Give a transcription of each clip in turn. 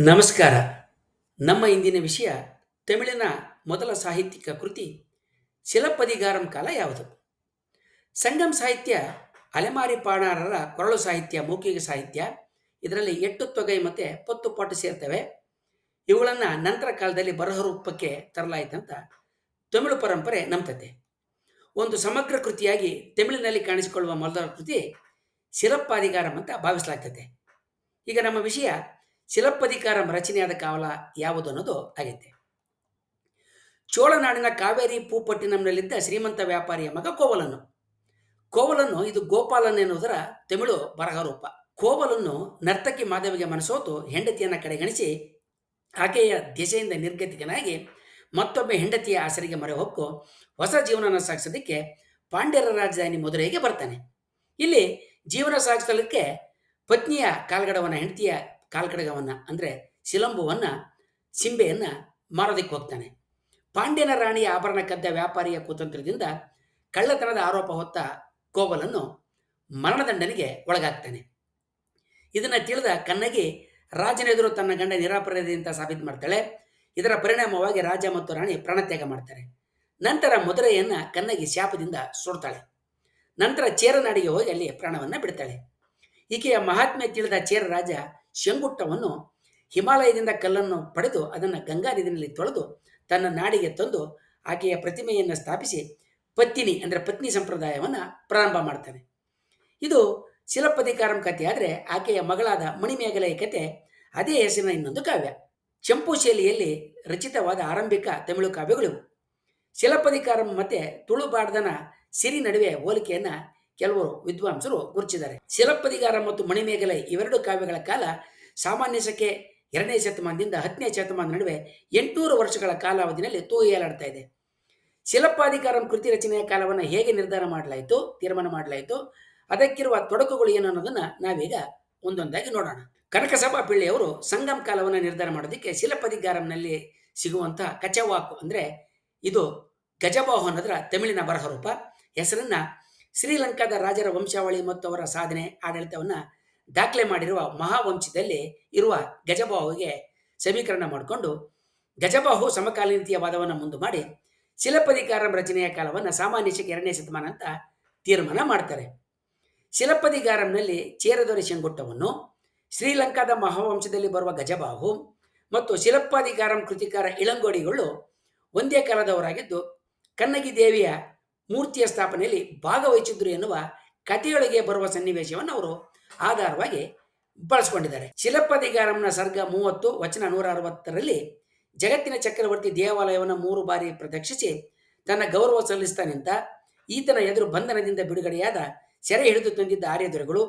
ನಮಸ್ಕಾರ. ನಮ್ಮ ಇಂದಿನ ವಿಷಯ ತಮಿಳಿನ ಮೊದಲ ಸಾಹಿತ್ಯಿಕ ಕೃತಿ ಶಿಲಪದಿಗಾರಂ ಕಾಲ ಯಾವುದು? ಸಂಗಮ್ ಸಾಹಿತ್ಯ ಅಲೆಮಾರಿ ಪಾಣಾರರ ಕೊರಳು ಸಾಹಿತ್ಯ, ಮೌಖಿಕ ಸಾಹಿತ್ಯ, ಇದರಲ್ಲಿ ಎಟ್ಟು ತೊಗೈ ಮತ್ತು ಪತ್ತು ಪಾಟು ಸೇರ್ತವೆ. ಇವುಗಳನ್ನು ನಂತರ ಕಾಲದಲ್ಲಿ ಬರಹ ರೂಪಕ್ಕೆ ತರಲಾಯಿತಂತ ತಮಿಳು ಪರಂಪರೆ ನಂಬ್ತತೆ. ಒಂದು ಸಮಗ್ರ ಕೃತಿಯಾಗಿ ತಮಿಳಿನಲ್ಲಿ ಕಾಣಿಸಿಕೊಳ್ಳುವ ಮೊದಲ ಕೃತಿ ಶಿಲಪ್ಪಾದಿಗಾರಂ ಅಂತ ಭಾವಿಸಲಾಗ್ತದೆ ಈಗ ನಮ್ಮ ವಿಷಯ ಶಿಲಪ್ಪಧಿಕಾರಂ ರಚನೆಯಾದ ಕಾವಲ ಯಾವುದು ಅನ್ನೋದು ಆಗೈತೆ. ಚೋಳನಾಡಿನ ಕಾವೇರಿ ಪೂಪಟ್ಟಿನಂನಲ್ಲಿದ್ದ ಶ್ರೀಮಂತ ವ್ಯಾಪಾರಿಯ ಮಗ ಕೋವಲನು ಕೋವಲನ್ನು ಇದು ಗೋಪಾಲನ್ ಎನ್ನುವುದರ ತಮಿಳು ಬರಹ ರೂಪ ಕೋವಲನ್ನು ನರ್ತಕಿ ಮಾಧವಿಗೆ ಮನಸೋತು ಹೆಂಡತಿಯನ್ನು ಕಡೆಗಣಿಸಿ ಆಕೆಯ ದೆಸೆಯಿಂದ ನಿರ್ಗತಿಕನಾಗಿ ಮತ್ತೊಬ್ಬ ಹೆಂಡತಿಯ ಆಸರಿಗೆ ಮೊರೆ ಹೊಕ್ಕು ಹೊಸ ಜೀವನನ ಸಾಗಿಸೋದಕ್ಕೆ ಪಾಂಡ್ಯರ ರಾಜಧಾನಿ ಮಧುರೈಗೆ ಬರ್ತಾನೆ. ಇಲ್ಲಿ ಜೀವನ ಸಾಗಿಸಲಿಕ್ಕೆ ಪತ್ನಿಯ ಕಾಲ್ಗಡವನ ಹೆಂಡತಿಯ ಕಾಲ್ಕಡಗವನ್ನ, ಅಂದರೆ ಶಿಲಂಬುವನ್ನ ಸಿಂಬೆಯನ್ನ ಮಾರೋದಕ್ಕೆ ಹೋಗ್ತಾನೆ. ಪಾಂಡ್ಯನ ರಾಣಿಯ ಆಭರಣ ಕದ್ದ ವ್ಯಾಪಾರಿಯ ಕುತಂತ್ರದಿಂದ ಕಳ್ಳತನದ ಆರೋಪ ಹೊತ್ತ ಕೋವಲನ್ನು ಮರಣದಂಡನೆಗೆ ಒಳಗಾಗ್ತಾನೆ ಇದನ್ನು ತಿಳಿದ ಕನ್ನಗಿ, ರಾಜನೆದುರು ತನ್ನ ಗಂಡ ನಿರಾಪರಾಧಿ ಸಾಬೀತು ಮಾಡ್ತಾಳೆ. ಇದರ ಪರಿಣಾಮವಾಗಿ ರಾಜ ಮತ್ತು ರಾಣಿ ಪ್ರಾಣತ್ಯಾಗ ಮಾಡ್ತಾರೆ. ನಂತರ ಮದುರೆಯನ್ನ ಕನ್ನಗಿ ಶಾಪದಿಂದ ಸುಡ್ತಾಳೆ. ನಂತರ ಚೇರನಾಡಿಗೆ ಹೋಗಿ ಅಲ್ಲಿ ಪ್ರಾಣವನ್ನ ಬಿಡ್ತಾಳೆ. ಈಕೆಯ ಮಹಾತ್ಮೆ ತಿಳಿದ ಚೇರ ರಾಜ ಶಂಗುಟ್ಟವನ್ನು ಹಿಮಾಲಯದಿಂದ ಕಲ್ಲನ್ನು ಪಡೆದು ಅದನ್ನು ಗಂಗಾ ನದಿಯಲ್ಲಿ ತೊಳೆದು ತನ್ನ ನಾಡಿಗೆ ತಂದು ಆಕೆಯ ಪ್ರತಿಮೆಯನ್ನು ಸ್ಥಾಪಿಸಿ ಪತ್ತಿನಿ ಅಂದರೆ ಪತ್ನಿ ಸಂಪ್ರದಾಯವನ್ನು ಪ್ರಾರಂಭ ಮಾಡ್ತಾನೆ. ಇದು ಶಿಲಪ್ಪಧಿಕಾರಂ ಕಥೆ ಆದರೆ ಆಕೆಯ ಮಗಳಾದ ಮಣಿಮೇಘಲೆಯ ಕತೆ ಅದೇ ಹೆಸರಿನ ಇನ್ನೊಂದು ಕಾವ್ಯ. ಚಂಪು ಶೈಲಿಯಲ್ಲಿ ರಚಿತವಾದ ಆರಂಭಿಕ ತಮಿಳು ಕಾವ್ಯಗಳು ಶಿಲಪದಿಕಾರಂ ತುಳು ತುಳುಬಾಡ್ದನ ಸಿರಿ ನಡುವೆ ಹೋಲಿಕೆಯನ್ನ ಕೆಲವರು ವಿದ್ವಾಂಸರು ಗುರುತಿಸಿದ್ದಾರೆ. ಶಿಲಪ್ಪದಿಗಾರ ಮತ್ತು ಮಣಿಮೇಘಲೆ ಇವೆರಡು ಕಾವ್ಯಗಳ ಕಾಲ ಸಾಮಾನ್ಯ ಶಕೆ ಎರಡನೇ ಶತಮಾನದಿಂದ ಹತ್ತನೇ ಶತಮಾನ ನಡುವೆ ಎಂಟುನೂರು ವರ್ಷಗಳ ಕಾಲಾವಧಿನಲ್ಲಿ ತೂಯಲಾಡ್ತಾ ಇದೆ. ಶಿಲಪ್ಪಾಧಿಕಾರಂ ಕೃತಿ ರಚನೆಯ ಕಾಲವನ್ನು ಹೇಗೆ ನಿರ್ಧಾರ ಮಾಡಲಾಯಿತು, ತೀರ್ಮಾನ ಮಾಡಲಾಯಿತು, ಅದಕ್ಕಿರುವ ತೊಡಕುಗಳು ಏನು ಅನ್ನೋದನ್ನ ನಾವೀಗ ಒಂದೊಂದಾಗಿ ನೋಡೋಣ. ಕನಕಸಭಾ ಪಿಳ್ಳೆಯವರು ಸಂಗಮ್ ಕಾಲವನ್ನು ನಿರ್ಧಾರ ಮಾಡೋದಕ್ಕೆ ಶಿಲಪ್ಪಧಿಕಾರಂನಲ್ಲಿ ಸಿಗುವಂತಹ ಕಚವಾಕು ಅಂದರೆ ಇದು ಗಜಬಾಹು ಅನ್ನೋದರ ತಮಿಳಿನ ಬರಹ ರೂಪ ಹೆಸರನ್ನ ಶ್ರೀಲಂಕಾದ ರಾಜರ ವಂಶಾವಳಿ ಮತ್ತು ಅವರ ಸಾಧನೆ ಆಡಳಿತವನ್ನು ದಾಖಲೆ ಮಾಡಿರುವ ಮಹಾವಂಶದಲ್ಲಿ ಇರುವ ಗಜಬಾಹುವಿಗೆ ಸಮೀಕರಣ ಮಾಡಿಕೊಂಡು ಗಜಬಾಹು ಸಮಕಾಲೀನತೆಯ ವಾದವನ್ನು ಮುಂದೆ ಮಾಡಿ ಶಿಲಪದಿಕಾರಂ ರಚನೆಯ ಕಾಲವನ್ನು ಸಾಮಾನ್ಯ ಶಕ್ಕೆ ಎರಡನೇ ಶತಮಾನ ಅಂತ ತೀರ್ಮಾನ ಮಾಡ್ತಾರೆ. ಶಿಲಪದಿಗಾರಂನಲ್ಲಿ ಚೇರದೊರೆ ಶಂಗುಟ್ಟವನ್ನು, ಶ್ರೀಲಂಕಾದ ಮಹಾವಂಶದಲ್ಲಿ ಬರುವ ಗಜಬಾಹು ಮತ್ತು ಶಿಲಪ್ಪಾಧಿಕಾರಂ ಕೃತಿಕಾರ ಇಳಂಗೋಡಿಗಳು ಒಂದೇ ಕಾಲದವರಾಗಿದ್ದು ಕನ್ನಗಿ ದೇವಿಯ ಮೂರ್ತಿಯ ಸ್ಥಾಪನೆಯಲ್ಲಿ ಭಾಗವಹಿಸಿದ್ರು ಎನ್ನುವ ಕಥೆಯೊಳಗೆ ಬರುವ ಸನ್ನಿವೇಶವನ್ನು ಅವರು ಆಧಾರವಾಗಿ ಬಳಸ್ಕೊಂಡಿದ್ದಾರೆ. ಶಿಲಪ್ಪದಿಗಾರಂನ ಸರ್ಗ ಮೂವತ್ತು, ವಚನ ನೂರ ಅರವತ್ತರಲ್ಲಿ ಜಗತ್ತಿನ ಚಕ್ರವರ್ತಿ ದೇವಾಲಯವನ್ನು ಮೂರು ಬಾರಿ ಪ್ರದಕ್ಷಿಸಿ ತನ್ನ ಗೌರವ ಸಲ್ಲಿಸ್ತಾನೆಂತ ಈತನ ಎದುರು ಬಂಧನದಿಂದ ಬಿಡುಗಡೆಯಾದ ಸೆರೆ ಹಿಡಿದು ತಂದಿದ್ದ ಆರ್ಯ ದೊರೆಗಳು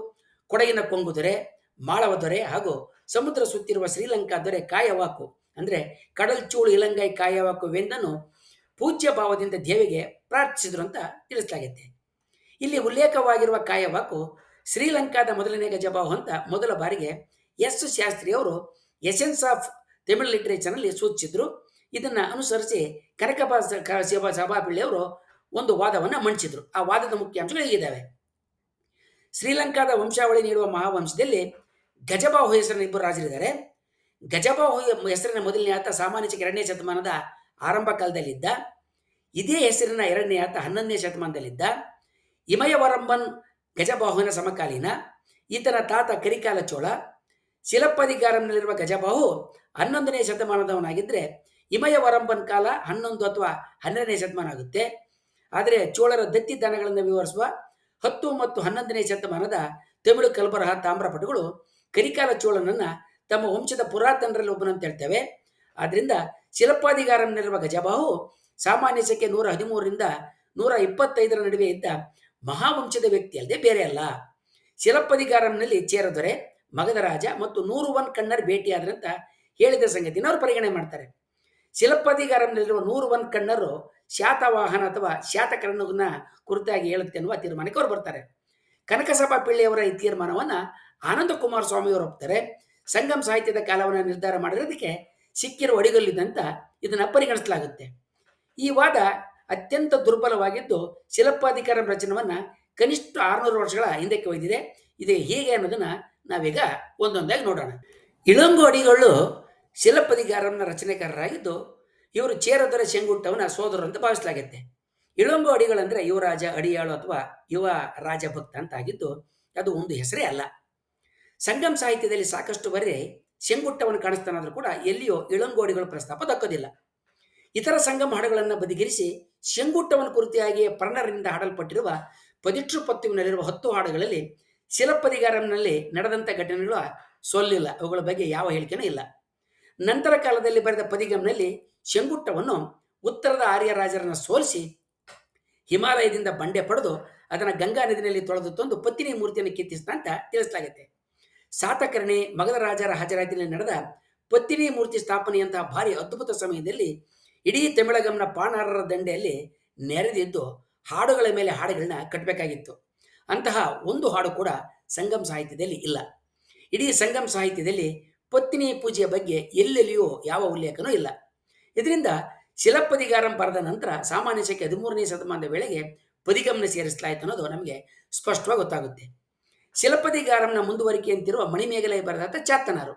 ಕೊಡಗಿನ ಕೊಂಗು ದೊರೆ, ಮಾಳವ ದೊರೆ ಹಾಗೂ ಸಮುದ್ರ ಸುತ್ತಿರುವ ಶ್ರೀಲಂಕಾ ದೊರೆ ಕಾಯವಾಕು, ಅಂದರೆ ಕಡಲ್ಚೂಳು ಇಲಂಗೈ ಕಾಯವಾಕು ವೆಂದನು ಪೂಜ್ಯ ಭಾವದಿಂದ ದೇವಿಗೆ ಪ್ರಾರ್ಥಿಸಿದ್ರು ಅಂತ ತಿಳಿಸಲಾಗಿದೆ ಇಲ್ಲಿ ಉಲ್ಲೇಖವಾಗಿರುವ ಕಾಯವಾಕು ಶ್ರೀಲಂಕಾದ ಮೊದಲನೇ ಗಜಬಾಹು ಅಂತ ಮೊದಲ ಬಾರಿಗೆ ಎಸ್ ಶಾಸ್ತ್ರಿ ಅವರು ಎಸೆನ್ಸ್ ಆಫ್ ತಮಿಳು ಲಿಟ್ರೇಚರ್ನಲ್ಲಿ ಸೂಚಿಸಿದ್ರು. ಇದನ್ನು ಅನುಸರಿಸಿ ಕನಕಬಾ ಸಭಾ ಸಭಾಪಿಳ್ಳಿಯವರು ಒಂದು ವಾದವನ್ನು ಮಂಡಿಸಿದ್ರು. ಆ ವಾದದ ಮುಖ್ಯಾಂಶಗಳು ಹೀಗಿದ್ದಾವೆ. ಶ್ರೀಲಂಕಾದ ವಂಶಾವಳಿ ನೀಡುವ ಮಹಾವಂಶದಲ್ಲಿ ಗಜಬಾಹು ಹೆಸರಿನ ಇಬ್ಬರು ರಾಜರಿದ್ದಾರೆ. ಗಜಬಾಹು ಹೆಸರಿನ ಮೊದಲನೇ ಆತ ಸಾಮಾನ್ಯ ಎರಡನೇ ಶತಮಾನದ ಆರಂಭ ಕಾಲದಲ್ಲಿದ್ದ ಇದೇ ಹೆಸರಿನ ಎರಡನೇ ಆತ ಹನ್ನೊಂದನೇ ಶತಮಾನದಲ್ಲಿದ್ದ ಇಮಯವರಂಬನ್ ಗಜಬಾಹುವಿನ ಸಮಕಾಲೀನ, ಈತನ ತಾತ ಕರಿಕಾಲ ಚೋಳ ಶಿಲಪ್ಪದಿಗಾರಂನಲ್ಲಿರುವ ಗಜಬಾಹು ಹನ್ನೊಂದನೇ ಶತಮಾನದವನಾಗಿದ್ದರೆ ಇಮಯವರಂಬನ್ ಕಾಲ ಹನ್ನೊಂದು ಅಥವಾ ಹನ್ನೆರಡನೇ ಶತಮಾನ ಆಗುತ್ತೆ. ಆದರೆ ಚೋಳರ ದತ್ತಿ ದಾನಗಳನ್ನು ವಿವರಿಸುವ ಹತ್ತು ಮತ್ತು ಹನ್ನೊಂದನೇ ಶತಮಾನದ ತಮಿಳು ಕಲ್ಬರಹ ತಾಮ್ರಪಟುಗಳು ಕರಿಕಾಲ ಚೋಳನನ್ನ ತಮ್ಮ ವಂಶದ ಪುರಾತನರಲ್ಲಿ ಒಬ್ಬನಂತ ಹೇಳ್ತೇವೆ. ಆದ್ರಿಂದ ಶಿಲಪ್ಪಾದಿಗಾರಂನಲ್ಲಿರುವ ಗಜಬಾಹು ಸಾಮಾನ್ಯ ಸಂಖ್ಯೆ ನೂರ ಹದಿಮೂರರಿಂದ ನೂರ ಇಪ್ಪತ್ತೈದರ ನಡುವೆ ಇದ್ದ ಮಹಾವಂಶದ ವ್ಯಕ್ತಿ ಅಲ್ಲದೆ ಬೇರೆ ಅಲ್ಲ. ಶಿಲಪ್ಪದಿಗಾರಂನಲ್ಲಿ ಚೇರದೊರೆ ಮಗಧರಾಜ ಮತ್ತು ನೂರು ಒನ್ ಕಣ್ಣರ್ ಭೇಟಿಯಾದ್ರಂತ ಹೇಳಿದ ಸಂಗತಿನ ಅವರು ಪರಿಗಣನೆ ಮಾಡ್ತಾರೆ. ಶಿಲಪ್ಪದಿಗಾರಂನಲ್ಲಿರುವ ನೂರು ಒನ್ ಕಣ್ಣರು ಶಾತವಾಹನ ಅಥವಾ ಶಾತಕರ್ಣನ ಕುರಿತಾಗಿ ಹೇಳುತ್ತೆ ಅನ್ನುವ ತೀರ್ಮಾನಕ್ಕೆ ಅವರು ಬರ್ತಾರೆ. ಕನಕಸಭಾ ಪಿಳ್ಳೆಯವರ ಈ ತೀರ್ಮಾನವನ್ನು ಆನಂದ ಕುಮಾರ ಸ್ವಾಮಿಯವರು ಒಪ್ತಾರೆ. ಸಂಗಮ್ ಸಾಹಿತ್ಯದ ಕಾಲವನ್ನು ನಿರ್ಧಾರ ಮಾಡಿರೋದಕ್ಕೆ ಸಿಕ್ಕಿರುವ ಅಡಿಗಲ್ಲಿದ್ದಂತ ಇದನ್ನು ಪರಿಗಣಿಸಲಾಗುತ್ತೆ. ಈ ವಾದ ಅತ್ಯಂತ ದುರ್ಬಲವಾಗಿದ್ದು ಶಿಲಪ್ಪಾಧಿಕಾರ ರಚನವನ್ನು ಕನಿಷ್ಠ ಆರುನೂರು ವರ್ಷಗಳ ಹಿಂದಕ್ಕೆ ಒಯ್ದಿದೆ. ಇದು ಹೇಗೆ ಅನ್ನೋದನ್ನ ನಾವೀಗ ಒಂದೊಂದಾಗಿ ನೋಡೋಣ. ಇಳಂಗು ಅಡಿಗಳು ಶಿಲಪದಿಗಾರನ ರಚನೆಕಾರರಾಗಿದ್ದು ಇವರು ಚೇರದರ ಶೆಂಗುಟ್ಟವನ ಸೋದರರು ಅಂತ ಭಾವಿಸಲಾಗುತ್ತೆ. ಇಳಂಗು ಅಡಿಗಳಂದರೆ ಯುವರಾಜ ಅಡಿಯಾಳು ಅಥವಾ ಯುವ ರಾಜಭಕ್ತ ಅಂತ ಆಗಿದ್ದು ಅದು ಒಂದು ಹೆಸರೇ ಅಲ್ಲ. ಸಂಗಮ ಸಾಹಿತ್ಯದಲ್ಲಿ ಸಾಕಷ್ಟು ಬರೆ ಶೆಂಗುಟ್ಟವನು ಕಾಣಿಸ್ತಾನಾದ್ರೂ ಕೂಡ ಎಲ್ಲಿಯೋ ಇಳಂಗೋಡಿಗಳು ಪ್ರಸ್ತಾಪ ದಕ್ಕೋದಿಲ್ಲ. ಇತರ ಸಂಗಮ ಹಾಡುಗಳನ್ನು ಬದಿಗಿರಿಸಿ ಶೆಂಗುಟ್ಟವನ ಕುರಿತಿಯಾಗಿಯೇ ಪರ್ಣರಿಂದ ಹಾಡಲ್ಪಟ್ಟಿರುವ ಪದಿಟ್ರು ಪತ್ತುವಿನಲ್ಲಿರುವ ಹತ್ತು ಹಾಡುಗಳಲ್ಲಿ ಶಿಲಪ್ಪದಿಗಾರಂನಲ್ಲಿ ನಡೆದಂಥ ಘಟನೆಗಳು ಸೊಲ್ಲಿಲ್ಲ ಅವುಗಳ ಬಗ್ಗೆ ಯಾವ ಹೇಳಿಕೆನೂ ಇಲ್ಲ. ನಂತರ ಕಾಲದಲ್ಲಿ ಬರೆದ ಪದಿಗಂನಲ್ಲಿ ಶೆಂಗುಟ್ಟವನ್ನು ಉತ್ತರದ ಆರ್ಯ ರಾಜರನ್ನ ಸೋಲಿಸಿ ಹಿಮಾಲಯದಿಂದ ಬಂಡೆ ಪಡೆದು ಅದನ್ನು ಗಂಗಾ ನದಿನಲ್ಲಿ ತೊಳೆದು ತಂದು ಪತ್ತಿನಿ ಮೂರ್ತಿಯನ್ನು ಕೀರ್ತಿಸಿದ ಅಂತ ತಿಳಿಸಲಾಗುತ್ತೆ ಸಾತಕರ್ಣಿ ಮಗಧ ರಾಜರ ಹಾಜರಾತಿನಲ್ಲಿ ನಡೆದ ಪತ್ತಿನಿ ಮೂರ್ತಿ ಸ್ಥಾಪನೆಯಂತಹ ಭಾರಿ ಅದ್ಭುತ ಸಮಯದಲ್ಲಿ ಇಡೀ ತಮಿಳಗಮ್ನ ಪಾಣಾರರ ದಂಡೆಯಲ್ಲಿ ನೆರೆದಿದ್ದು ಹಾಡುಗಳ ಮೇಲೆ ಹಾಡುಗಳನ್ನ ಕಟ್ಟಬೇಕಾಗಿತ್ತು. ಅಂತಹ ಒಂದು ಹಾಡು ಕೂಡ ಸಂಗಮ್ ಸಾಹಿತ್ಯದಲ್ಲಿ ಇಲ್ಲ. ಇಡೀ ಸಂಗಮ್ ಸಾಹಿತ್ಯದಲ್ಲಿ ಪತ್ನಿ ಪೂಜೆಯ ಬಗ್ಗೆ ಎಲ್ಲೆಲ್ಲಿಯೂ ಯಾವ ಉಲ್ಲೇಖನೂ ಇಲ್ಲ. ಇದರಿಂದ ಶಿಲಪ್ಪದಿಗಾರಂ ಬರೆದ ನಂತರ ಸಾಮಾನ್ಯ ಶಕೆ ಹದಿಮೂರನೇ ಶತಮಾನದ ವೇಳೆಗೆ ಪದಿಗಮನ ಸೇರಿಸಲಾಯಿತು ಅನ್ನೋದು ನಮಗೆ ಸ್ಪಷ್ಟವಾಗಿ ಗೊತ್ತಾಗುತ್ತೆ. ಶಿಲಪ್ಪದಿಗಾರಂನ ಮುಂದುವರಿಕೆಯಂತಿರುವ ಮಣಿಮೇಘಲೆಯ ಬರೆದಂತ ಚಾತ್ತನಾರು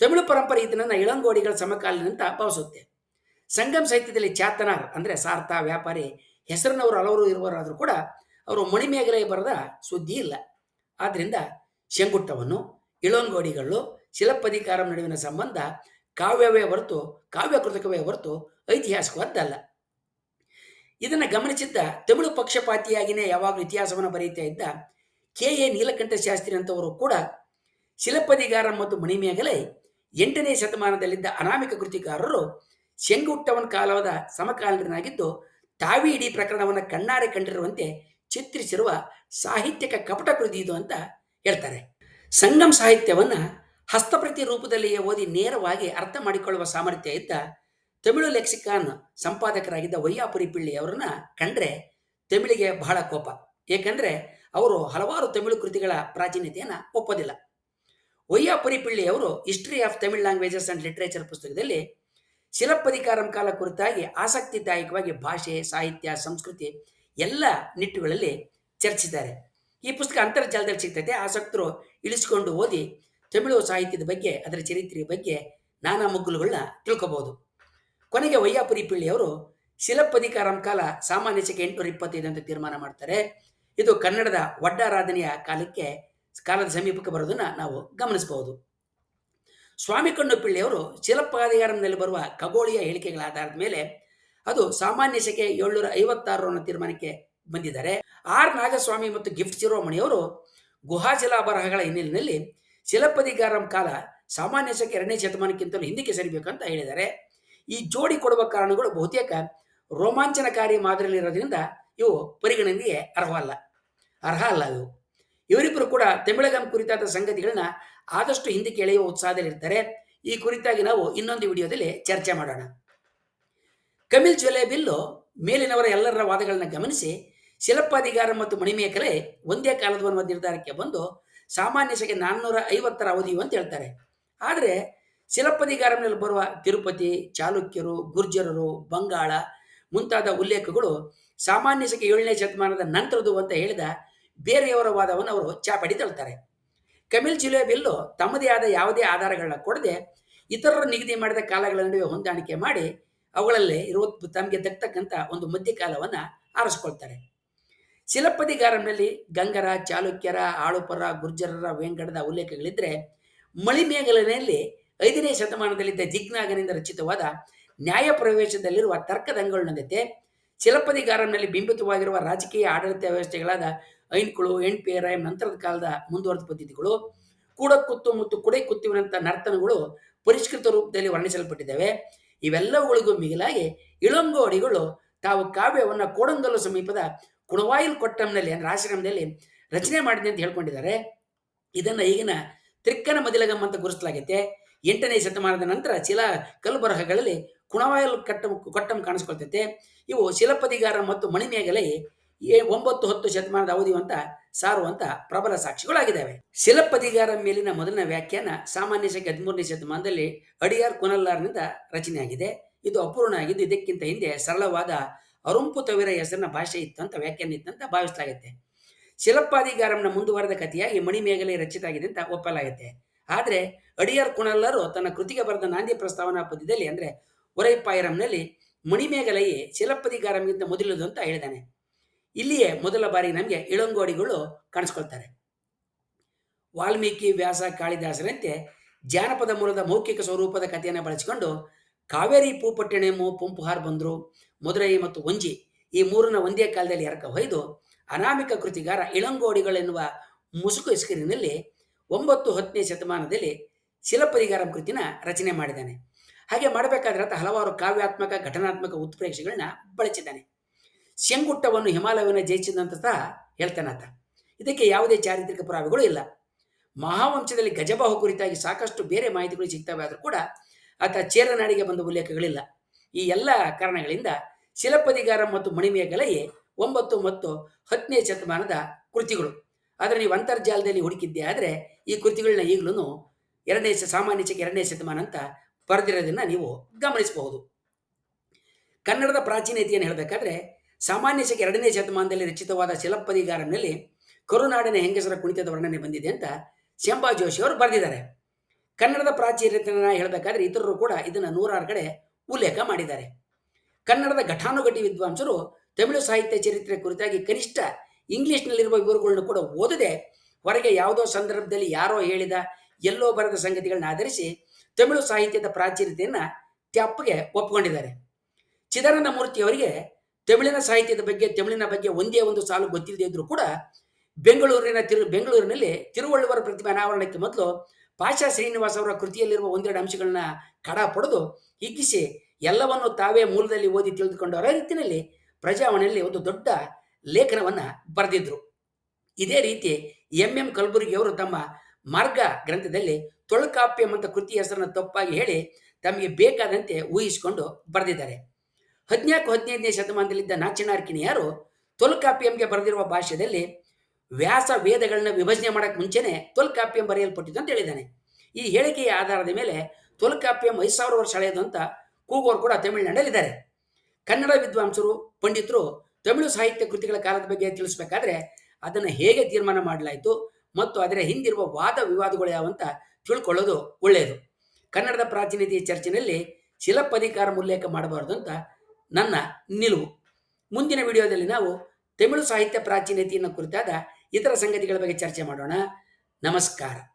ತಮಿಳು ಪರಂಪರೆ ಇದನ್ನು ಇಳಂಗೋಡಿಗಳ ಸಮಕಾಲೀನಂತ ಭಾವಿಸುತ್ತೆ. ಸಂಗಮ್ ಸಾಹಿತ್ಯದಲ್ಲಿ ಚಾತನಾರ್ ಅಂದರೆ ಸಾರ್ಥ, ವ್ಯಾಪಾರಿ, ಹೆಸರಿನವರು ಹಲವರು ಇರುವರಾದರೂ ಕೂಡ ಅವರು ಮಣಿಮೇಘಲೆ ಬರದ ಸುದ್ದಿ ಇಲ್ಲ. ಆದ್ದರಿಂದ ಶೆಂಗುಟ್ಟವನ್ನು ಇಳಂಗೋಡಿಗಳು ಶಿಲಪದಿಕಾರಂ ನಡುವಿನ ಸಂಬಂಧ ಕಾವ್ಯವೇ ಹೊರತು, ಕಾವ್ಯ ಕೃತಕವೇ ಹೊರತು ಐತಿಹಾಸಿಕವಾದ್ದಲ್ಲ. ಇದನ್ನು ಗಮನಿಸಿದ್ದ ತಮಿಳು ಪಕ್ಷಪಾತಿಯಾಗಿಯೇ ಯಾವಾಗಲೂ ಇತಿಹಾಸವನ್ನು ಬರೆಯುತ್ತಾ ಇದ್ದ ಕೆ ಎ ನೀಲಕಂಠ ಶಾಸ್ತ್ರಿ ಅಂತವರು ಕೂಡ ಶಿಲಪದಿಗಾರ ಮತ್ತು ಮಣಿಮೇಗಲೆ ಎಂಟನೇ ಶತಮಾನದಲ್ಲಿದ್ದ ಅನಾಮಿಕ ಕೃತಿಕಾರರು ಶೆಂಗುಟ್ಟವನ ಕಾಲದ ಸಮಕಾಲೀನರಾಗಿದ್ದು ತಾವಿ ಇಡೀ ಪ್ರಕರಣವನ್ನು ಕಣ್ಣಾರೆ ಕಂಡಿರುವಂತೆ ಚಿತ್ರಿಸಿರುವ ಸಾಹಿತ್ಯಕ ಕಪಟ ಕೃತಿ ಇದು ಅಂತ ಹೇಳ್ತಾರೆ. ಸಂಗಮ್ ಸಾಹಿತ್ಯವನ್ನು ಹಸ್ತಪ್ರತಿ ರೂಪದಲ್ಲಿಯೇ ಓದಿ ನೇರವಾಗಿ ಅರ್ಥ ಮಾಡಿಕೊಳ್ಳುವ ಸಾಮರ್ಥ್ಯ ಇದ್ದ ತಮಿಳು ಲೆಕ್ಸಿಕಾನ್ ಸಂಪಾದಕರಾಗಿದ್ದ ವಯ್ಯಾಪುರಿ ಪಿಳ್ಳಿ ಅವರನ್ನ ಕಂಡ್ರೆ ತಮಿಳಿಗೆ ಬಹಳ ಕೋಪ. ಏಕೆಂದರೆ ಅವರು ಹಲವಾರು ತಮಿಳು ಕೃತಿಗಳ ಪ್ರಾಚೀನತೆಯನ್ನು ಒಪ್ಪೋದಿಲ್ಲ. ವಯ್ಯಾಪುರಿ ಪಿಳ್ಳಿಯವರು ಅವರು history of Tamil languages and literature ಪುಸ್ತಕದಲ್ಲಿ ಶಿಲಪ್ಪಧಿಕಾರಂ ಕಾಲ ಕುರಿತಾಗಿ ಆಸಕ್ತಿದಾಯಕವಾಗಿ ಭಾಷೆ, ಸಾಹಿತ್ಯ, ಸಂಸ್ಕೃತಿ ಎಲ್ಲ ನಿಟ್ಟುಗಳಲ್ಲಿ ಚರ್ಚಿಸಿದ್ದಾರೆ. ಈ ಪುಸ್ತಕ ಅಂತರ್ಜಾಲದಲ್ಲಿ ಸಿಗ್ತೈತೆ ಆಸಕ್ತರು ಇಳಿಸಿಕೊಂಡು ಓದಿ ತಮಿಳು ಸಾಹಿತ್ಯದ ಬಗ್ಗೆ, ಅದರ ಚರಿತ್ರೆಯ ಬಗ್ಗೆ ನಾನಾ ಮಗ್ಗುಲುಗಳನ್ನ ತಿಳ್ಕೊಬಹುದು ಕೊನೆಗೆ ವಯ್ಯಾಪುರಿ ಪಿಳ್ಳಿಯವರು ಶಿಲಪ್ಪಧಿಕಾರಂ ಕಾಲ ಸಾಮಾನ್ಯ ಶಕೆ ಎಂಟುನೂರ ಇಪ್ಪತ್ತೈದು ಅಂತ ತೀರ್ಮಾನ ಮಾಡ್ತಾರೆ. ಇದು ಕನ್ನಡದ ಒಡ್ಡಾರಾಧನೆಯ ಕಾಲಕ್ಕೆ, ಕಾಲದ ಸಮೀಪಕ್ಕೆ ಬರೋದನ್ನು ನಾವು ಗಮನಿಸಬಹುದು. ಸ್ವಾಮಿ ಕಣ್ಣು ಪಿಳ್ಳಿಯವರು ಶಿಲಪ್ಪಾಧಿಕಾರಂನಲ್ಲಿ ಬರುವ ಖಗೋಳಿಯ ಹೇಳಿಕೆಗಳ ಆಧಾರದ ಮೇಲೆ ಅದು ಸಾಮಾನ್ಯ ಶಕೆ ಏಳ್ನೂರ ಐವತ್ತಾರು ಅನ್ನೋ ತೀರ್ಮಾನಕ್ಕೆ ಬಂದಿದ್ದಾರೆ. ಆರ್. ನಾಗಸ್ವಾಮಿ ಮತ್ತು ಗಿಫ್ಟ್ ಶಿರೋಮಣಿಯವರು ಗುಹಾಶಿಲಾ ಬರಹಗಳ ಹಿನ್ನೆಲೆಯಲ್ಲಿ ಶಿಲಪ್ಪದಿಗಾರಂ ಕಾಲ ಸಾಮಾನ್ಯ ಶಕೆ ಎರಡನೇ ಶತಮಾನಕ್ಕಿಂತಲೂ ಹಿಂದಕ್ಕೆ ಅಂತ ಹೇಳಿದ್ದಾರೆ. ಈ ಜೋಡಿ ಕೊಡುವ ಕಾರಣಗಳು ಬಹುತೇಕ ರೋಮಾಂಚನಕಾರಿ ಮಾದರಿಯಲ್ಲಿರೋದ್ರಿಂದ ಇವು ಪರಿಗಣನೆಗೆ ಅರ್ಹವಲ್ಲ. ಅರ್ಹ ಅಲ್ಲ ಅದು. ಇವರಿಬ್ಬರು ಕೂಡ ತಮಿಳಗಂ ಕುರಿತಾದ ಸಂಗತಿಗಳನ್ನ ಆದಷ್ಟು ಹಿಂದಕ್ಕೆ ಎಳೆಯುವ ಉತ್ಸಾಹದಲ್ಲಿರ್ತಾರೆ ಈ ಕುರಿತಾಗಿ ನಾವು ಇನ್ನೊಂದು ವಿಡಿಯೋದಲ್ಲಿ ಚರ್ಚೆ ಮಾಡೋಣ. ಕಮಿಲ್ ಬಿಲ್ಲು ಮೇಲಿನವರ ಎಲ್ಲರ ವಾದಗಳನ್ನು ಗಮನಿಸಿ ಶಿಲ್ಪಾಧಿಕಾರ ಮತ್ತು ಮಣಿಮೇಕಲೆ ಒಂದೇ ಕಾಲದ ಒಂದು ನಿರ್ಧಾರಕ್ಕೆ ಬಂದು ಸಾಮಾನ್ಯ ಶಕೆ ನಾನ್ನೂರ ಐವತ್ತರ ಅವಧಿಯು ಅಂತ ಹೇಳ್ತಾರೆ. ಆದರೆ ಶಿಲಪ್ಪದಿಗಾರನಲ್ಲಿ ಬರುವ ತಿರುಪತಿ, ಚಾಲುಕ್ಯರು, ಗುರ್ಜರರು, ಬಂಗಾಳ ಮುಂತಾದ ಉಲ್ಲೇಖಗಳು ಸಾಮಾನ್ಯ ಶಕೆ ಏಳನೇ ಶತಮಾನದ ನಂತರದು ಅಂತ ಹೇಳಿದ ಬೇರೆಯವರ ವಾದವನ್ನು ಅವರು ಚಾಪಡಿ ತಳ್ತಾರೆ. ಕಮಿಲ್ ಬಿಲ್ಲು ತಮ್ಮದೇ ಆದ ಯಾವುದೇ ಆಧಾರಗಳನ್ನ ಕೊಡದೆ ಇತರರು ನಿಗದಿ ಮಾಡಿದ ಕಾಲಗಳ ನಡುವೆ ಹೊಂದಾಣಿಕೆ ಮಾಡಿ ಅವುಗಳಲ್ಲಿ ಇರುವ ತಮಗೆ ದಕ್ಕತಕ್ಕಂಥ ಒಂದು ಮಧ್ಯಕಾಲವನ್ನು ಆರಿಸ್ಕೊಳ್ತಾರೆ. ಶಿಲಪ್ಪದಿಗಾರನಲ್ಲಿ ಗಂಗರ, ಚಾಲುಕ್ಯರ, ಆಳುಪರ, ಗುರ್ಜರರ ವೆಂಕಟದ ಉಲ್ಲೇಖಗಳಿದ್ದರೆ ಮಳಿಮೇಗಲನೆಯಲ್ಲಿ ಐದನೇ ಶತಮಾನದಲ್ಲಿದ್ದ ಜಿಗ್ನಾಗನಿಂದ ರಚಿತವಾದ ನ್ಯಾಯ ಪ್ರವೇಶದಲ್ಲಿರುವ ತರ್ಕದಂಗಳೊಂದಿಗೆ ಶಿಲಪ್ಪದಿಗಾರನಲ್ಲಿ ಬಿಂಬಿತವಾಗಿರುವ ರಾಜಕೀಯ ಆಡಳಿತ ವ್ಯವಸ್ಥೆಗಳಾದ ಐನ್ಕುಳು ಎಣ್ಪೇರ ನಂತರದ ಕಾಲದ ಮುಂದುವರೆದ ಪದ್ಧತಿಗಳು, ಕೂಡಕುತ್ತು ಮತ್ತು ಕುಡೆ ನರ್ತನಗಳು ಪರಿಷ್ಕೃತ ರೂಪದಲ್ಲಿ ವರ್ಣಿಸಲ್ಪಟ್ಟಿದ್ದಾವೆ. ಇವೆಲ್ಲವುಗಳಿಗೂ ಮಿಗಿಲಾಗಿ ಇಳಂಗೋಡಿಗಳು ತಾವು ಕಾವ್ಯವನ್ನು ಕೋಡಂಗಲ್ಲು ಸಮೀಪದ ಕುಣವಾಯಿಲ್ ಕೊಟ್ಟಂನಲ್ಲಿ ಅಂದರೆ ಆಶ್ರಮದಲ್ಲಿ ರಚನೆ ಮಾಡಿದೆ ಅಂತ ಹೇಳ್ಕೊಂಡಿದ್ದಾರೆ. ಇದನ್ನು ಈಗಿನ ತ್ರಿಕ್ಕನ ಮದಿಲಗಮ್ಮ ಅಂತ ಗುರುಸಲಾಗೈತೆ ಎಂಟನೇ ಶತಮಾನದ ನಂತರ ಶಿಲಾ ಕಲ್ಬರಹಗಳಲ್ಲಿ ಕುಣವಾಯಲ್ ಕಟ್ಟ, ಕೊಟ್ಟಂ ಕಾಣಿಸ್ಕೊಳ್ತೈತೆ. ಇವು ಶಿಲಪದಿಗಾರ ಮತ್ತು ಮಣಿಮೇಗಲೆ ಏ ಒಂಬತ್ತು ಹತ್ತು ಶತಮಾನದ ಅವಧಿ ಅಂತ ಸಾರುವಂತ ಪ್ರಬಲ ಸಾಕ್ಷಿಗಳಾಗಿದ್ದಾವೆ. ಶಿಲಪದಿಗಾರ ಮೇಲಿನ ಮೊದಲನೇ ವ್ಯಾಖ್ಯಾನ ಸಾಮಾನ್ಯ ಶಕೆ ಹದಿಮೂರನೇ ಶತಮಾನದಲ್ಲಿ ಅಡಿಯಾರ್ ಕುನಲ್ಲಾರ್ನಿಂದ ರಚನೆಯಾಗಿದೆ. ಇದು ಅಪೂರ್ಣ ಆಗಿದ್ದು ಇದಕ್ಕಿಂತ ಹಿಂದೆ ಸರಳವಾದ ಅರುಂಪು ತವಿರ ಹೆಸರಿನ ಭಾಷೆ ಇತ್ತು ಅಂತ ವ್ಯಾಖ್ಯಾನ ಇತ್ತಂತ ಭಾವಿಸಲಾಗುತ್ತೆ. ಶಿಲಪ್ಪಾದಿಗಾರಂನ ಮುಂದುವರೆದ ಕಥೆಯಾಗಿ ಮಣಿಮೇಗಲೆ ರಚಿತ ಆಗಿದೆ ಅಂತ ಒಪ್ಪಲಾಗುತ್ತೆ. ಆದರೆ ಅಡಿಯಾರ್ ಕುಣಲ್ಲರು ತನ್ನ ಕೃತಿಗೆ ಬರೆದ ನಾಂದಿ ಪ್ರಸ್ತಾವನಾ ಪದ್ಯದಲ್ಲಿ ಅಂದರೆ ಒರೈಪಾಯರಂನಲ್ಲಿ ಮಣಿಮೇಗಲೈ ಶಿಲಪದಿಗಾರಂಗಿಂತ ಮೊದಲದು ಅಂತ ಹೇಳಿದ್ದಾನೆ ಇಲ್ಲಿಯೇ ಮೊದಲ ಬಾರಿ ನಮಗೆ ಇಳಂಗೋಡಿಗಳು ಕಾಣಿಸ್ಕೊಳ್ತಾರೆ. ವಾಲ್ಮೀಕಿ ವ್ಯಾಸ ಕಾಳಿದಾಸರಂತೆ ಜಾನಪದ ಮೂಲದ ಮೌಖಿಕ ಸ್ವರೂಪದ ಕಥೆಯನ್ನು ಬಳಸಿಕೊಂಡು ಕಾವೇರಿ ಪೂಪಟ್ಟಣೆಮು ಪಂಪುಹಾರ್ ಬಂದರು, ಮಧುರೈ ಮತ್ತು ಒಂಜಿ ಈ ಮೂರನ್ನ ಒಂದೇ ಕಾಲದಲ್ಲಿ ಎರಕ ಹೊಯ್ದು ಅನಾಮಿಕ ಕೃತಿಗಾರ ಇಳಂಗೋಡಿಗಳೆನ್ನುವ ಮುಸುಕು ಹೆಸರಿನಲ್ಲಿ ಒಂಬತ್ತು ಹತ್ತನೇ ಶತಮಾನದಲ್ಲಿ ಶಿಲಪರಿಗಾರಂ ಕೃತಿನ ರಚನೆ ಮಾಡಿದ್ದಾನೆ ಹಾಗೆ ಮಾಡಬೇಕಾದ್ರೆ ಆತ ಹಲವಾರು ಕಾವ್ಯಾತ್ಮಕ, ಘಟನಾತ್ಮಕ ಉತ್ಪ್ರೇಕ್ಷೆಗಳನ್ನ ಬಳಸಿದ್ದಾನೆ. ಶೆಂಗುಟ್ಟವನ್ನು ಹಿಮಾಲಯವನ್ನು ಜಯಿಸಿದಂತ ಸಹ ಹೇಳ್ತಾನೆ ಆತ. ಇದಕ್ಕೆ ಯಾವುದೇ ಚಾರಿತ್ರಿಕ ಪುರಾವೆಗಳು ಇಲ್ಲ. ಮಹಾವಂಶದಲ್ಲಿ ಗಜಬಾಹು ಕುರಿತಾಗಿ ಸಾಕಷ್ಟು ಬೇರೆ ಮಾಹಿತಿಗಳು ಸಿಗ್ತವೆ ಆದರೂ ಕೂಡ ಆತ ಚೇರನಾಡಿಗೆ ಬಂದ ಉಲ್ಲೇಖಗಳಿಲ್ಲ. ಈ ಎಲ್ಲ ಕಾರಣಗಳಿಂದ ಶಿಲಪದಿಗಾರ ಮತ್ತು ಮಣಿಮೆಯಗಲೈ ಒಂಬತ್ತು ಮತ್ತು ಹತ್ತನೇ ಶತಮಾನದ ಕೃತಿಗಳು. ಆದರೆ ನೀವು ಅಂತರ್ಜಾಲದಲ್ಲಿ ಹುಡುಕಿದ್ದೆ ಆದರೆ ಈ ಕೃತಿಗಳನ್ನ ಈಗಲೂ ಎರಡನೇ ಸಾಮಾನ್ಯ ಶಕೆ ಎರಡನೇ ಶತಮಾನ ಅಂತ ಬರೆದಿರೋದನ್ನ ನೀವು ಗಮನಿಸಬಹುದು. ಕನ್ನಡದ ಪ್ರಾಚೀನತೆಯನ್ನು ಹೇಳಬೇಕಾದ್ರೆ, ಸಾಮಾನ್ಯ ಶಕೆ ಎರಡನೇ ಶತಮಾನದಲ್ಲಿ ರಚಿತವಾದ ಶಿಲಪ್ಪದಿಗಾರನಲ್ಲಿ ಕರುನಾಡಿನ ಹೆಂಗಸರ ಕುಣಿತದ ವರ್ಣನೆ ಬಂದಿದೆ ಅಂತ ಶಂಭಾ ಜೋಶಿ ಅವರು ಬರೆದಿದ್ದಾರೆ. ಕನ್ನಡದ ಪ್ರಾಚೀನತೆಯನ್ನು ಹೇಳಬೇಕಾದ್ರೆ ಇತರರು ಕೂಡ ಇದನ್ನು ನೂರಾರು ಕಡೆ ಉಲ್ಲೇಖ ಮಾಡಿದ್ದಾರೆ. ಕನ್ನಡದ ಘಟಾನುಘಟಿ ವಿದ್ವಾಂಸರು ತಮಿಳು ಸಾಹಿತ್ಯ ಚರಿತ್ರೆ ಕುರಿತಾಗಿ ಕನಿಷ್ಠ ಇಂಗ್ಲಿಷ್ನಲ್ಲಿರುವ ವಿವರಗಳನ್ನು ಕೂಡ ಓದದೆ ಹೊರಗೆ ಯಾವುದೋ ಸಂದರ್ಭದಲ್ಲಿ ಯಾರೋ ಹೇಳಿದ ಎಲ್ಲೋ ಬರೆದ ಸಂಗತಿಗಳನ್ನ ಆಧರಿಸಿ ತಮಿಳು ಸಾಹಿತ್ಯದ ಪ್ರಾಚೀನತೆಯನ್ನು ತ್ಯಾಪ್ಗೆ ಒಪ್ಪಿಕೊಂಡಿದ್ದಾರೆ ಚಿದಾನಂದ ಮೂರ್ತಿಯವರಿಗೆ ತಮಿಳಿನ ಸಾಹಿತ್ಯದ ಬಗ್ಗೆ, ತಮಿಳಿನ ಬಗ್ಗೆ ಒಂದೇ ಒಂದು ಸಾಲು ಗೊತ್ತಿಲ್ಲದೆ ಇದ್ದರೂ ಕೂಡ ಬೆಂಗಳೂರಿನ ತಿರು, ಬೆಂಗಳೂರಿನಲ್ಲಿ ತಿರುವಳ್ಳುವರ ಪ್ರತಿಭೆ ಅನಾವರಣಕ್ಕೆ ಮೊದಲು ಪಾಷಾ ಶ್ರೀನಿವಾಸ್ ಅವರ ಕೃತಿಯಲ್ಲಿರುವ ಒಂದೆರಡು ಅಂಶಗಳನ್ನ ಕಡ ಪಡೆದು ಹಿಗ್ಗಿಸಿ ಎಲ್ಲವನ್ನು ತಾವೇ ಮೂಲದಲ್ಲಿ ಓದಿ ತಿಳಿದುಕೊಂಡವರ ರೀತಿಯಲ್ಲಿ ಪ್ರಜಾವಣೆಯಲ್ಲಿ ಒಂದು ದೊಡ್ಡ ಲೇಖನವನ್ನು ಬರೆದಿದ್ರು. ಇದೇ ರೀತಿ ಎಂ ಎಂ ಕಲಬುರ್ಗಿಯವರು ತಮ್ಮ ಮಾರ್ಗ ಗ್ರಂಥದಲ್ಲಿ ತೊಳಕಾಪ್ಯಂ ಅಂತ ಕೃತಿ ಹೆಸರನ್ನು ತಪ್ಪಾಗಿ ಹೇಳಿ ತಮಗೆ ಬೇಕಾದಂತೆ ಊಹಿಸಿಕೊಂಡು ಬರೆದಿದ್ದಾರೆ. ಹದಿನಾಲ್ಕು ಹದಿನೈದನೇ ಶತಮಾನದಲ್ಲಿದ್ದ ನಾಚಿನಾರ್ಕಿಣಿಯರು ತೊಲ್ಕಾಪ್ಯಂಗೆ ಬರೆದಿರುವ ಭಾಷೆಯಲ್ಲಿ ವ್ಯಾಸ ವೇದಗಳನ್ನ ವಿಭಜನೆ ಮಾಡಕ್ಕೆ ಮುಂಚೆನೆ ತೊಲ್ಕಾಪ್ಯಂ ಬರೆಯಲ್ಪಟ್ಟಿದ್ದು ಅಂತ ಹೇಳಿದ್ದಾನೆ. ಈ ಹೇಳಿಕೆಯ ಆಧಾರದ ಮೇಲೆ ತೊಲ್ಕಾಪ್ಯಂ ಐದು ಸಾವಿರ ವರ್ಷ ಹಳೆಯದು ಅಂತ ಕೂಗೋರು ಕೂಡ ತಮಿಳುನಾಡಲ್ಲಿದ್ದಾರೆ. ಕನ್ನಡ ವಿದ್ವಾಂಸರು, ಪಂಡಿತರು ತಮಿಳು ಸಾಹಿತ್ಯ ಕೃತಿಗಳ ಕಾಲದ ಬಗ್ಗೆ ತಿಳಿಸ್ಬೇಕಾದ್ರೆ ಅದನ್ನು ಹೇಗೆ ತೀರ್ಮಾನ ಮಾಡಲಾಯಿತು ಮತ್ತು ಅದರ ಹಿಂದಿರುವ ವಾದ ವಿವಾದಗಳು ಯಾವಂತ ತಿಳ್ಕೊಳ್ಳೋದು ಒಳ್ಳೆಯದು ಕನ್ನಡದ ಪ್ರಾಚೀನತೆಯ ಚರ್ಚೆಯಲ್ಲಿ ಶಿಲಪ್ಪಧಿಕಾರ ಉಲ್ಲೇಖ ಮಾಡಬಾರದು ಅಂತ ನನ್ನ ನಿಲುವು. ಮುಂದಿನ ವಿಡಿಯೋದಲ್ಲಿ ನಾವು ತಮಿಳು ಸಾಹಿತ್ಯ ಪ್ರಾಚೀನತೆಯನ್ನು ಕುರಿತಾದ ಇತರ ಸಂಗತಿಗಳ ಬಗ್ಗೆ ಚರ್ಚೆ ಮಾಡೋಣ. ನಮಸ್ಕಾರ.